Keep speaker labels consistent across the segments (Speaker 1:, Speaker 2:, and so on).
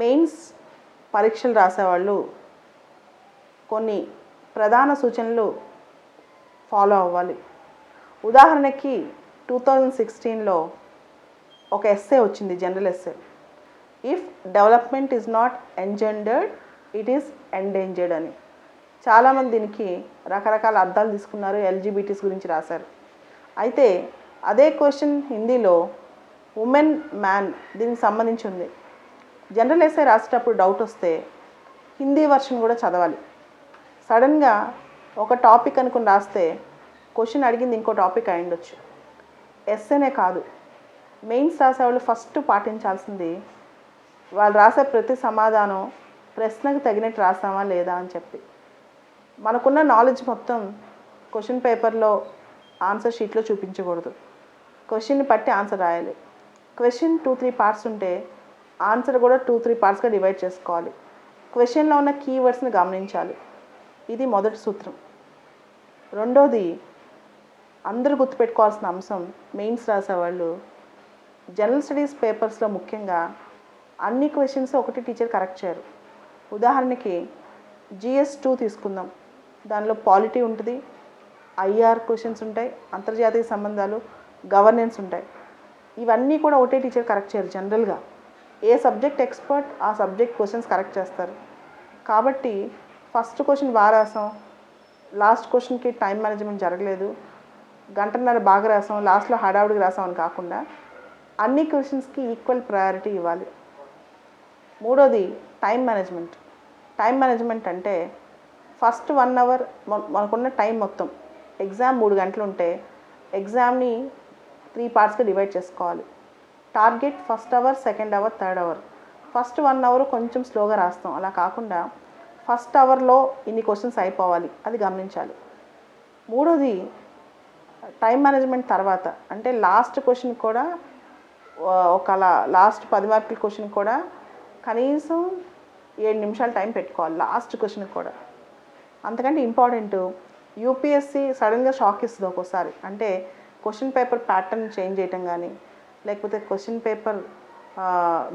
Speaker 1: Mains పరీక్షలు రాసేవాళ్ళు కొన్ని ప్రధాన సూచనలు ఫాలో అవ్వాలి. ఉదాహరణకి టూ థౌజండ్ సిక్స్టీన్లో ఒక ఎస్సే వచ్చింది general essay. If development is not engendered it is endangered అని. చాలామంది దీనికి రకరకాల అర్థాలు తీసుకున్నారు ఎల్జీబీటీస్ గురించి రాశారు. అయితే అదే క్వశ్చన్ హిందీలో ఉమెన్ మ్యాన్ దీనికి సంబంధించి ఉంది. జనరల్ ఎస్ఏ రాసేటప్పుడు డౌట్ వస్తే హిందీ వర్షన్ కూడా చదవాలి. సడన్గా ఒక టాపిక్ అనుకుని రాస్తే క్వశ్చన్ అడిగింది ఇంకో టాపిక్ అయి ఉండొచ్చు. ఎస్ఏనే కాదు. మెయిన్స్ రాసేవాళ్ళు ఫస్ట్ పాటించాల్సింది వాళ్ళు రాసే ప్రతి సమాధానం ప్రశ్నకు తగినట్టు రాసామా లేదా అని చెప్పి. మనకున్న నాలెడ్జ్ మొత్తం క్వశ్చన్ పేపర్లో ఆన్సర్ షీట్లో చూపించకూడదు. క్వశ్చన్ని బట్టి ఆన్సర్ రాయాలి. క్వశ్చన్ టూ త్రీ పార్ట్స్ ఉంటే ఆన్సర్ కూడా టూ త్రీ పార్ట్స్గా డివైడ్ చేసుకోవాలి. క్వశ్చన్లో ఉన్న కీవర్డ్స్ని గమనించాలి. ఇది మొదటి సూత్రం. రెండోది అందరూ గుర్తుపెట్టుకోవాల్సిన అంశం మెయిన్స్ రాసేవాళ్ళు. జనరల్ స్టడీస్ పేపర్స్లో ముఖ్యంగా అన్ని క్వశ్చన్స్ ఒకటి టీచర్ కరెక్ట్ చేయరు. ఉదాహరణకి జిఎస్ టూ తీసుకుందాం. దానిలో పాలిటీ ఉంటుంది ఐఆర్ క్వశ్చన్స్ ఉంటాయి అంతర్జాతీయ సంబంధాలు గవర్నెన్స్ ఉంటాయి. ఇవన్నీ కూడా ఒకటే టీచర్ కరెక్ట్ చేయరు జనరల్గా. ఏ సబ్జెక్ట్ ఎక్స్పర్ట్ ఆ సబ్జెక్ట్ క్వశ్చన్స్ కరెక్ట్ చేస్తారు. కాబట్టి ఫస్ట్ క్వశ్చన్ బాగా రాసాం. లాస్ట్ క్వశ్చన్కి టైం మేనేజ్మెంట్ జరగలేదు. గంటన్నర బాగా రాసాం. లాస్ట్లో హడావుడికి రాసాం అని కాకుండా అన్ని క్వశ్చన్స్కి ఈక్వల్ ప్రయారిటీ ఇవ్వాలి. మూడోది టైం మేనేజ్మెంట్. టైం మేనేజ్మెంట్ అంటే ఫస్ట్ వన్ అవర్ మనకున్న టైం మొత్తం. ఎగ్జామ్ మూడు గంటలు ఉంటే ఎగ్జామ్ని త్రీ పార్ట్స్గా డివైడ్ చేసుకోవాలి. Target first hour second hour third hour. First one hour కొంచెం స్లోగా రాస్తాం. అలా కాకుండా ఫస్ట్ అవర్లో ఇన్ని క్వశ్చన్స్ అయిపోవాలి. అది గమనించాలి. మూడోది టైం మేనేజ్మెంట్ తర్వాత. అంటే లాస్ట్ క్వశ్చన్ కూడా ఆ, ఒక లాస్ట్ పది మార్కుల క్వశ్చన్ కూడా కనీసం ఏడు నిమిషాలు టైం పెట్టుకోవాలి. లాస్ట్ క్వశ్చన్ కూడా. అంతకంటే ఇంపార్టెంట్ యూపీఎస్సి సడన్గా షాక్ ఇస్తుంది ఒక్కోసారి. అంటే క్వశ్చన్ పేపర్ ప్యాటర్న్ చేంజ్ చేయటం కానీ లేకపోతే question paper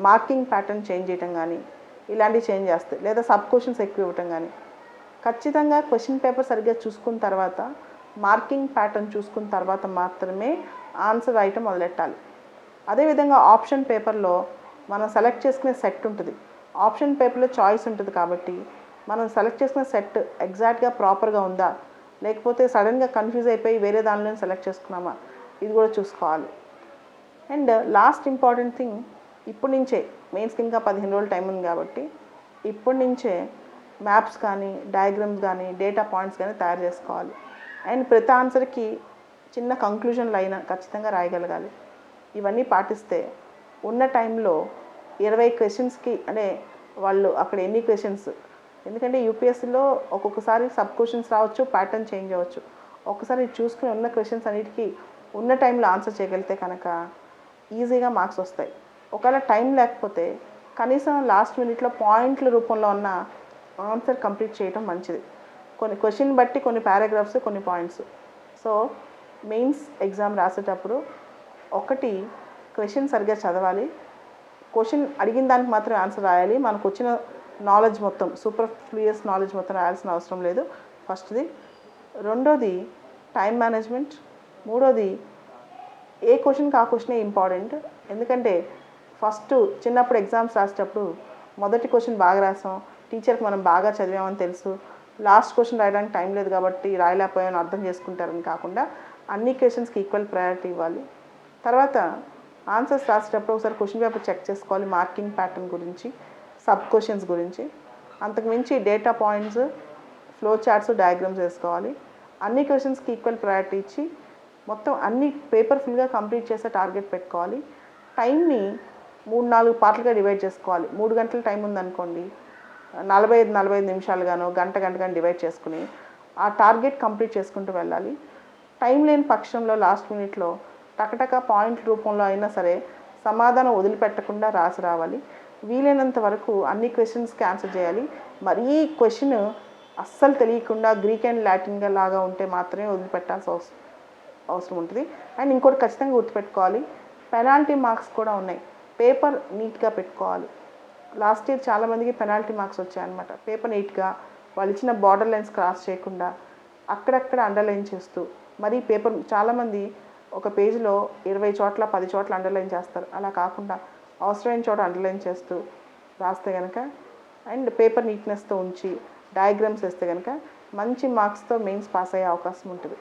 Speaker 1: marking pattern change చేయటం కానీ ఇలాంటివి చేంజ్ చేస్తాయి లేదా సబ్ క్వశ్చన్స్ ఎక్కువ ఇవ్వటం కానీ ఖచ్చితంగా క్వశ్చన్ పేపర్ సరిగ్గా చూసుకున్న తర్వాత మార్కింగ్ ప్యాటర్న్ చూసుకున్న తర్వాత మాత్రమే ఆన్సర్ రాయటం మొదలెట్టాలి. అదేవిధంగా ఆప్షన్ పేపర్లో మనం సెలెక్ట్ చేసుకునే సెట్ ఉంటుంది. ఆప్షన్ పేపర్లో చాయిస్ ఉంటుంది కాబట్టి మనం సెలెక్ట్ చేసుకునే సెట్ ఎగ్జాక్ట్గా ప్రాపర్గా ఉందా లేకపోతే సడన్గా కన్ఫ్యూజ్ అయిపోయి వేరే దానిలో సెలెక్ట్ చేసుకున్నామా ఇది కూడా చూసుకోవాలి. అండ్ లాస్ట్ ఇంపార్టెంట్ థింగ్ ఇప్పటి నుంచే మెయిన్స్కి ఇంకా పదిహేను రోజులు టైం ఉంది కాబట్టి ఇప్పటి నుంచే మ్యాప్స్ కానీ డయాగ్రామ్స్ కానీ డేటా పాయింట్స్ కానీ తయారు చేసుకోవాలి. అండ్ ప్రతి ఆన్సర్కి చిన్న కంక్లూజన్ లైన్ ఖచ్చితంగా రాయగలగాలి. ఇవన్నీ పాటిస్తే ఉన్న టైంలో ఇరవై క్వశ్చన్స్కి అంటే వాళ్ళు అక్కడ ఎన్ని క్వశ్చన్స్ ఎందుకంటే యూపీఎస్సీలో ఒక్కొక్కసారి సబ్ క్వశ్చన్స్ రావచ్చు ప్యాటర్న్ చేంజ్ అవ్వచ్చు. ఒక్కసారి చూసుకుని ఉన్న క్వశ్చన్స్ అన్నిటికీ ఉన్న టైంలో ఆన్సర్ చేయగలిగితే కనుక ఈజీగా మార్క్స్ వస్తాయి. ఒకవేళ టైం లేకపోతే కనీసం లాస్ట్ మినిట్లో పాయింట్ల రూపంలో ఉన్న ఆన్సర్ కంప్లీట్ చేయడం మంచిది. కొన్ని క్వశ్చన్ బట్టి కొన్ని పారాగ్రాఫ్స్ కొన్ని పాయింట్స్. సో మెయిన్స్ ఎగ్జామ్ రాసేటప్పుడు ఒకటి క్వశ్చన్ సరిగ్గా చదవాలి. క్వశ్చన్ అడిగిన దానికి మాత్రమే ఆన్సర్ రాయాలి. మనకు వచ్చిన నాలెడ్జ్ మొత్తం సూపర్ ఫ్లూయస్ నాలెడ్జ్ మొత్తం రాయాల్సిన అవసరం లేదు. ఫస్ట్ది. రెండోది టైం మేనేజ్మెంట్. మూడోది ఏ క్వశ్చన్కి ఆ క్వశ్చనే ఇంపార్టెంట్. ఎందుకంటే ఫస్ట్ చిన్నప్పుడు ఎగ్జామ్స్ రాసేటప్పుడు మొదటి క్వశ్చన్ బాగా రాసాం. టీచర్కి మనం బాగా చదివామని తెలుసు. లాస్ట్ క్వశ్చన్ రాయడానికి టైం లేదు కాబట్టి రాయలేకపోయామని అర్థం చేసుకుంటారని కాకుండా అన్ని క్వశ్చన్స్కి ఈక్వల్ ప్రయారిటీ ఇవ్వాలి. తర్వాత ఆన్సర్స్ రాసేటప్పుడు ఒకసారి క్వశ్చన్ పేపర్ చెక్ చేసుకోవాలి మార్కింగ్ ప్యాటర్న్ గురించి సబ్ క్వశ్చన్స్ గురించి. అంతకుమించి data points flow charts diagrams వేసుకోవాలి. అన్ని క్వశ్చన్స్కి ఈక్వల్ ప్రయారిటీ ఇచ్చి మొత్తం అన్ని పేపర్ ఫుల్గా కంప్లీట్ చేసే టార్గెట్ పెట్టుకోవాలి. టైంని మూడు నాలుగు పార్ట్లుగా డివైడ్ చేసుకోవాలి. మూడు గంటల టైం ఉందనుకోండి నలభై ఐదు నలభై ఐదు నిమిషాలుగాను గంట గంటగాను డివైడ్ చేసుకుని ఆ టార్గెట్ కంప్లీట్ చేసుకుంటూ వెళ్ళాలి. టైం లేని పక్షంలో లాస్ట్ మినిట్లో టకటక పాయింట్ రూపంలో అయినా సరే సమాధానం వదిలిపెట్టకుండా రాసి రావాలి. వీలైనంత వరకు అన్ని క్వశ్చన్స్కి ఆన్సర్ చేయాలి. మరీ క్వశ్చన్ అస్సలు తెలియకుండా గ్రీక్ అండ్ లాటిన్గా లాగా ఉంటే మాత్రమే వదిలిపెట్టాల్సి వస్తుంది అవసరం ఉంటుంది. అండ్ ఇంకోటి ఖచ్చితంగా గుర్తుపెట్టుకోవాలి పెనాల్టీ మార్క్స్ కూడా ఉన్నాయి. పేపర్ నీట్గా పెట్టుకోవాలి. లాస్ట్ ఇయర్ చాలామందికి పెనాల్టీ మార్క్స్ వచ్చాయన్నమాట. పేపర్ నీట్గా వాళ్ళు ఇచ్చిన బార్డర్ లైన్స్ క్రాస్ చేయకుండా అక్కడక్కడ అండర్లైన్ చేస్తూ మరి పేపర్ చాలామంది ఒక పేజీలో ఇరవై చోట్ల పది చోట్ల అండర్లైన్ చేస్తారు. అలా కాకుండా అవసరమైన చోట అండర్లైన్ చేస్తూ రాస్తే కనుక అండ్ పేపర్ నీట్నెస్తో ఉంచి డయాగ్రామ్స్ వేస్తే కనుక మంచి మార్క్స్తో మెయిన్స్ పాస్ అయ్యే అవకాశం ఉంటుంది.